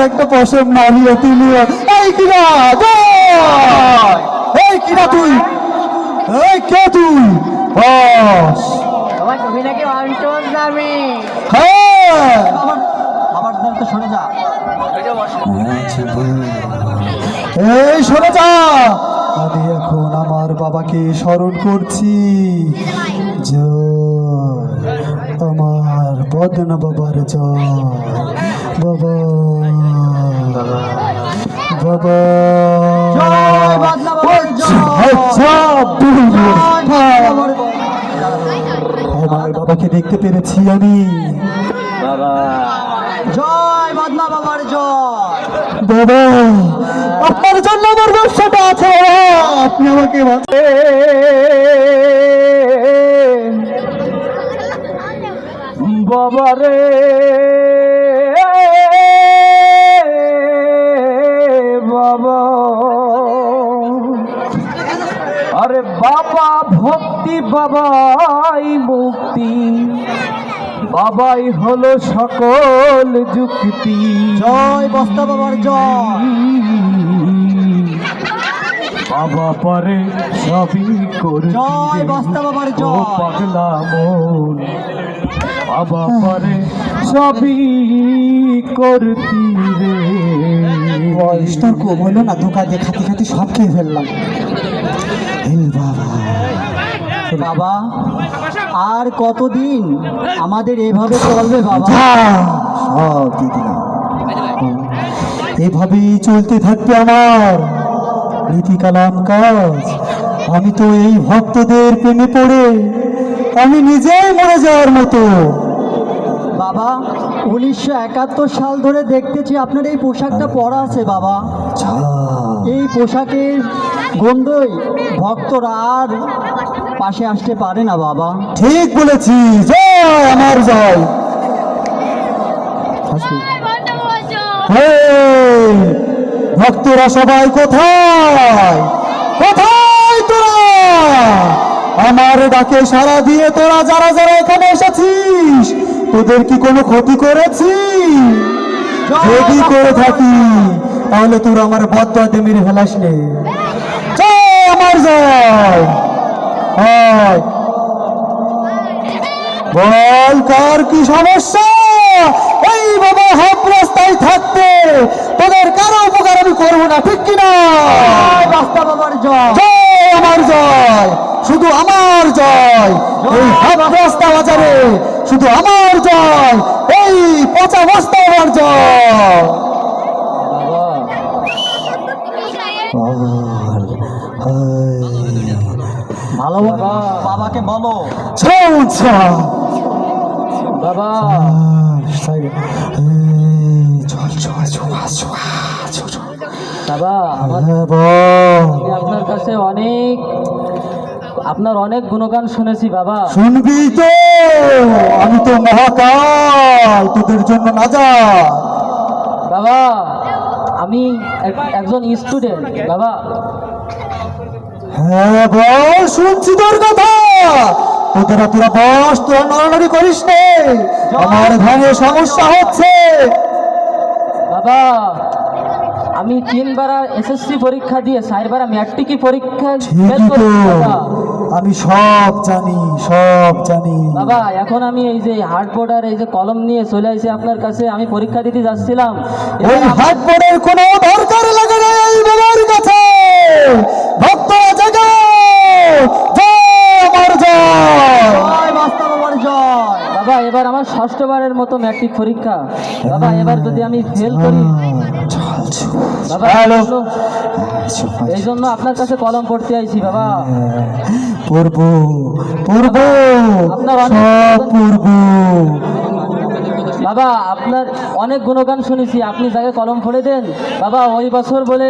একটা পশম নারিয়ে তুলিও এই জয়! এই কিনা তুই? এই কে তুই? বস। তুমি নাকি অন্তর দামি। হ্যাঁ! আমার দল তো সরে যা। এই শোনা যা! আমি এখন আমার বাবাকে স্মরণ করছি। আমার বদনা বাবার জয়। বাবা। বাবা। আমার বাবাকে দেখতে পেরেছি আমি। জয় বদনা বাবার জয়। বাবা আপনার জন্য আমার ব্যবসাটা আছে। আপনি আমাকে। বাবা রে। বাবা। আরে বাবা, ভক্তি বাবাই মুক্তি। বাবাই হলো সকল যুক্তি। জয় বস্তা বাবার জয়। বাবা পারে সবই করে জয় বস্তা বাবার জয়। পাগলা মন। বাবা পারে সবই করতি রে বয়সটার কম হলো না ধোকা দিয়ে খাতে খাতে সব খেয়ে ফেললাম। বাবা। বাবা। আর কতদিন আমাদের এভাবে চলবে বাবা? সব দিয়ে এভাবেই চলতে থাকবে আমার নীতি কালাম কাজ। আমি তো এই ভক্তদের প্রেমে পড়ে আমি নিজেই মরে যাওয়ার মতো। বাবা উনিশশো একাত্তর সাল ধরে দেখতেছি আপনার এই পোশাকটা পরা আছে বাবা। এই পোশাকের গন্ধই ভক্তরা আর পাশে আসতে পারে না বাবা। ঠিক বলেছি। জয় আমার জয়। ভক্তরা সবাই কোথায়? কোথায় তোরা? আমার ডাকে সারা দিয়ে তোরা যারা যারা এখানে এসেছিস তোদের কি কোনো ক্ষতি করেছি? যদি করে থাকি তাহলে তোরা আমার বদয়াতে মেরে ফেলাস নে। আমার জয়। হয়। বল কার কি সমস্যা? এই বাবা হাফ রাস্তায় থাকতে তোদের কারও উপকার আমি করব না ঠিক কিনা বাস্তা বাবার জয়। জয় আমার জয় শুধু আমার জয়। এই হাফ রাস্তা বাজারে শুধু আমার জয় এই পচা বস্তা আমার জয়। বাবাকে বলো। বাবা। বাবা আপনার কাছে অনেক আপনার অনেক গুণগান শুনেছি বাবা। শুনবি তো? আমি তো মহাকাল তোদের জন্য না যা বাবা আমি এক- একজন স্টুডেন্ট বাবা। হ্যাঁ বল শুনছি তোর কথা। তোরা বস তোরা নড়ানড়ি করিস নে। আমার ধ্যানে সমস্যা হচ্ছে। বাবা আমি তিনবার এসএসসি পরীক্ষা দিয়ে চারবার ম্যাট্রিকি পরীক্ষা আমি সব জানি সব জানি। বাবা এখন আমি এই যে হার্ডবোর্ড আর এই যে কলম নিয়ে চলে আসি আপনার কাছে আমি পরীক্ষা দিতে যাচ্ছিলাম। ওই আমার- বোর্ডের কোনো দরকার লাগে না এই বাবার কাছে ভক্ত জাগো জয় আমার জয় জয় বাস্তা বাবার জয় বাবা এবার আমার ষষ্ঠবারের মতো ম্যাট্রিক পরীক্ষা। বাবা এবার যদি আমি ফেল করি বাবা এই জন্য- আপনার কাছে কলম পড়তে আইছি বাবা। পূর্ব পূর্ব সব পূর্ব বাবা আপনার অনেক গুণগান শুনেছি আপনি যাকে কলম ফোড়ে দেন বাবা ওই বছর বলে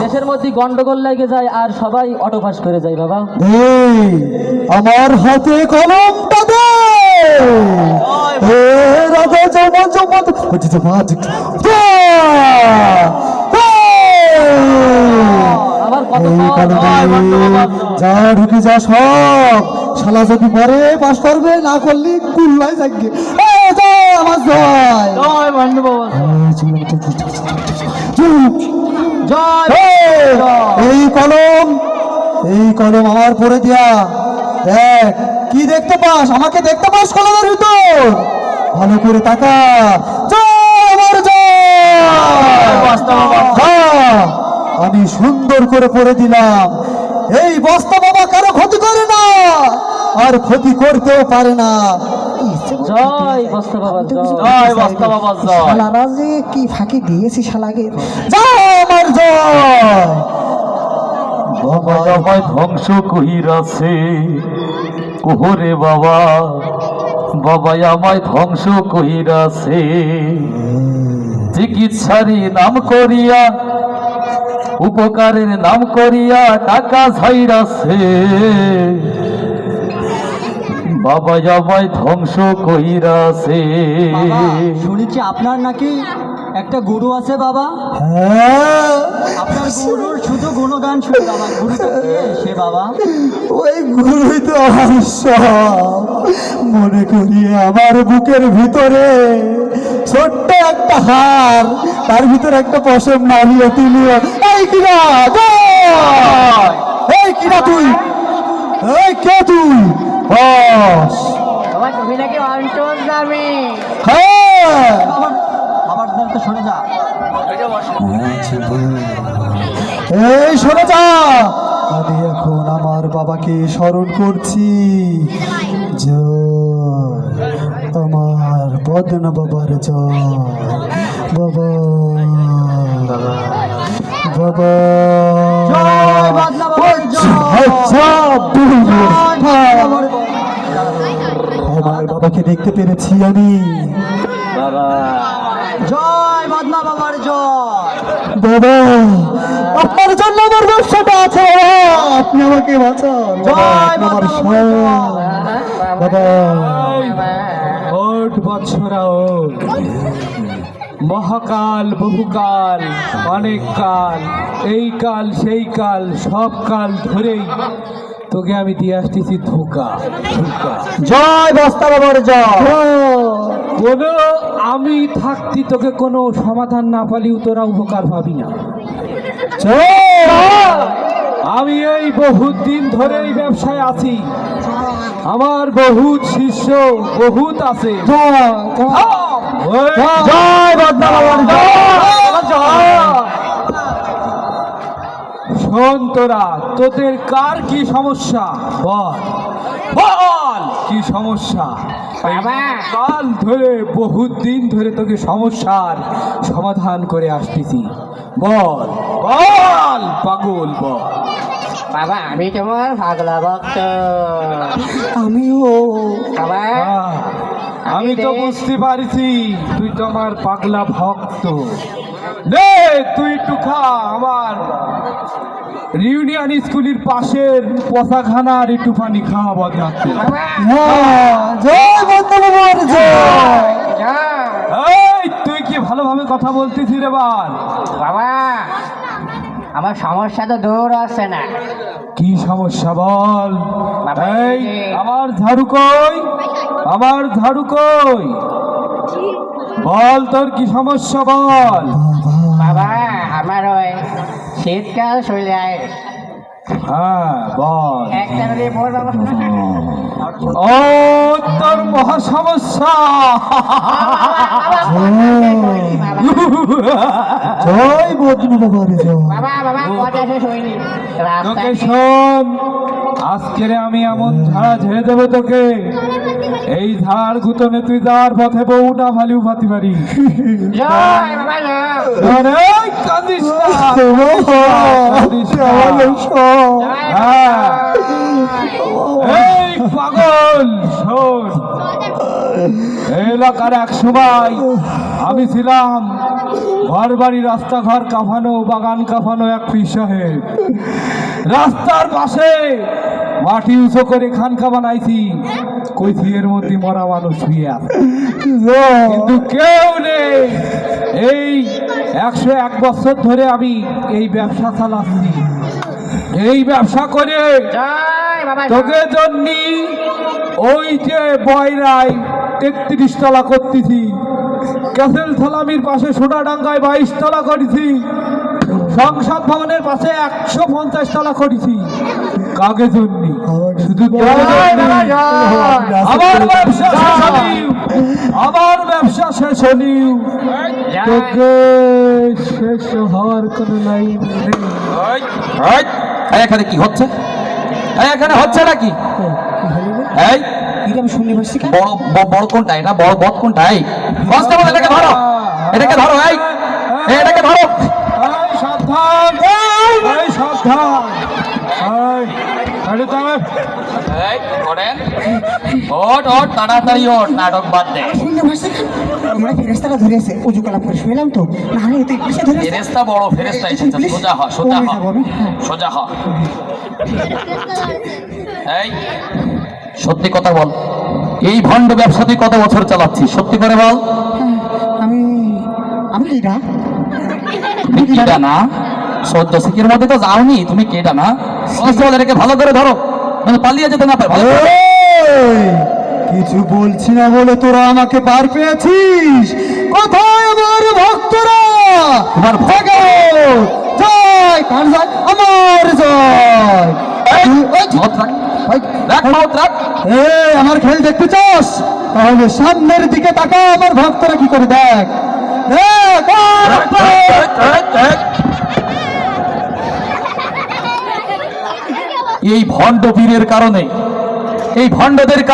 দেশের মধ্যে গন্ডগোল লাগে যায় আর সবাই অটো পাস করে যায় বাবা। আমার হাতে কলমটা সব শালা যদি পরে পাস করবে না করলে কুল্লাই থাকবে আমার জয় জয় ভান্ডু বাবা এই কলম এই কলম আমার পরে দিয়া। দেখ কি দেখতে পাস? আমাকে দেখতে পাস কলমের ভিতর? ভালো করে তাকা। জয় আমার জয়। হ্যাঁ, আমি সুন্দর করে পড়ে দিলাম। এই বস্তা বাবা কারও ক্ষতি করে না আর ক্ষতি করতেও পারে না। জয় বস্তা বাবা জয়। জয় বস্তা বাবা জয়। শালারা যে কি ফাঁকি দিয়েছি শালাকে জয় আমার জয়। বাবা আমায় ধ্বংস কহিরাছে কোহরে বাবা বাবা আমায় ধ্বংস কহিরাছে চিকিৎসারি নাম করিয়া, উপকারের নাম করিয়া টাকা ঝাইরাছে বাবা আমায় ধ্বংস কহিরাছে শুনেছি আপনার নাকি একটা গুরু আছে বাবা। হ্যাঁ। আপনার গুরুর শুধু গুণগান বাবা গুরুটা কে সে বাবা? ওই গুরুই তো আমার সব। মনে করিয়ে আমার বুকের ভিতরে ছোট্ট একটা হার তার ভিতরে একটা পশম মারিয়ে তুলিও এই কিনা! এই কিনা তুই! এই কে তুই? বস। বাবা তুমি নাকি অন্তর যাবে হ্যাঁ আমার বাবার দ্বার তো শুনে যা এই শোনো যা আমি এখন আমার বাবাকে স্মরণ করছি। জয়। আমার বদন বাবার জয়। বাবা। বাবা। আচ্ছা, আমার বাবাকে দেখতে পেরেছি আমি। জয় বদনা বাবার জয়। বাবা আপনার জন্য আমার ব্যবসাটা আছে আপনি আমাকে বাঁচান জয় আমার। বাবা। মহাকাল বহুকাল অনেক কাল এই কাল সেই কাল সব কাল ধরেই তোকে আমি দিয়ে আসতেছি ধোকা ধোকা। জয় বস্তা বাবার জয়। কোনো আমি থাকতি তোকে কোনো সমাধান না পালিও তোরা উপকার পাবি না। আমি এই বহুত দিন ধরে এই ব্যবসায় আছি। আমার বহুত শিষ্য বহুত আছে। জয় শোন তোরা তোদের কার কি সমস্যা? বল! কি সমস্যা? কাল ধরে বহুত দিন ধরে তোকে সমস্যার সমাধান করে আসতেছি। বল বল পাগল বল। বাবা আমি তোমার পাগলা ভক্ত। আমিও। বাবা আহ, আমি তো বুঝতে পারছি তুই তো আমার পাগলা ভক্ত। নে তুই একটু খা আমার। রিউনিয়ন স্কুলের পাশের পচাখানার একটু পানি খাওয়া হ্যাঁ, জয়। এই তুই কি ভালোভাবে কথা বলতেছিস রে বাবা আমার সমস্যা তো দূর আসছে না। কি সমস্যা বল? এই আমার ঝাড়ু কই? আমার ঝাড়ু কই? বল তোর কি সমস্যা বল? বাবা আমার ওই শীতকাল চলে আয়। হ্যাঁ বল। বাবা। ও তোর মহা সমস্যা। জয় বাবা বাবা কথা শেষ হয়নি। তোকে শোন আজকের আমি এমন ঝাড়া ঝেড়ে দেবো তোকে। এই ঝাড় গুতনে তুই যাওয়ার পথে বউ না ভালিও পাতি পারি জয় বাবা জয় আরে, কাঁদিস না, কাঁদিস না। হ্যাঁ। এই পাগল শোন। এলাকার এক সময় আমি ছিলাম ঘর বাড়ি রাস্তাঘর কাফানো বাগান কাফানো এক পীর সাহেব রাস্তার পাশে মাটি উঁচু করে খানকা বানাইছি। কইছি এর মধ্যে মরা মানুষ শুয়ে আছে। কিন্তু কেউ নেই। এই একশো এক বছর ধরে আমি এই ব্যবসা চালাচ্ছি। এই ব্যবসা করে তোকে জন্যি ওই যে বয়রাই তেত্রিশ তলা করতেছি। ক্যাসেল সালামির পাশে সোনাডাঙ্গায় বাইশ তলা করেছি। সংসদ ভবনের পাশে একশো পঞ্চাশ তলা করেছি। কাকে জন্য। শুধু আমার ব্যবসা আমার ব্যবসা শেষ হলিও তোকে শেষ হওয়ার কোনো নেই। এখানে কি হচ্ছে? এই, এখানে হচ্ছে নাকি? এই বড় ব- বড় কোনটা এটা? বড় বদ কোনটা? এই কনস্টেবল এটাকে ধরো। এটাকে ধরো এই এই, এটাকে ধরো। সাবধান। এই সাবধান। এই তাহলে এই ওঠেন। ওঠ ওঠ তাড়াতাড়ি নাটক বাদ দে। শুনতে পারছি আমরা ফেরেস্তারা ধরে উজু কালাম করে শুয়েলাম তো। না হলে তুই পাশে ধরে ফেরেস্তা বড় ফেরেস্তা এসেছে। সোজা হ সোজা হ। সোজা হ। এই সত্যি কথা বল। এই ভণ্ড ব্যবসা তুই কত বছর চালাচ্ছিস? সত্যি করে বল। আমি আমি কি না তুমি না সদ্য সিকের মধ্যে তো যাওনি তুমি কেডা না এটাকে ভালো করে ধরো। মানে পালিয়ে যেতে না পারে ভালো কিছু বলছি না বলে তোরা আমাকে পার পেয়েছিস। কোথায় আমার ভক্তরা? তোমার! জয় কার জয়? আমার জয়। আমার খেল দেখতে চাস? তাহলে সামনের দিকে তাকা আমার ভক্তরা কি করে দেখ। দেখ, দেখ। এই ভণ্ড বীরের কারণে এই ভণ্ডদের কারণে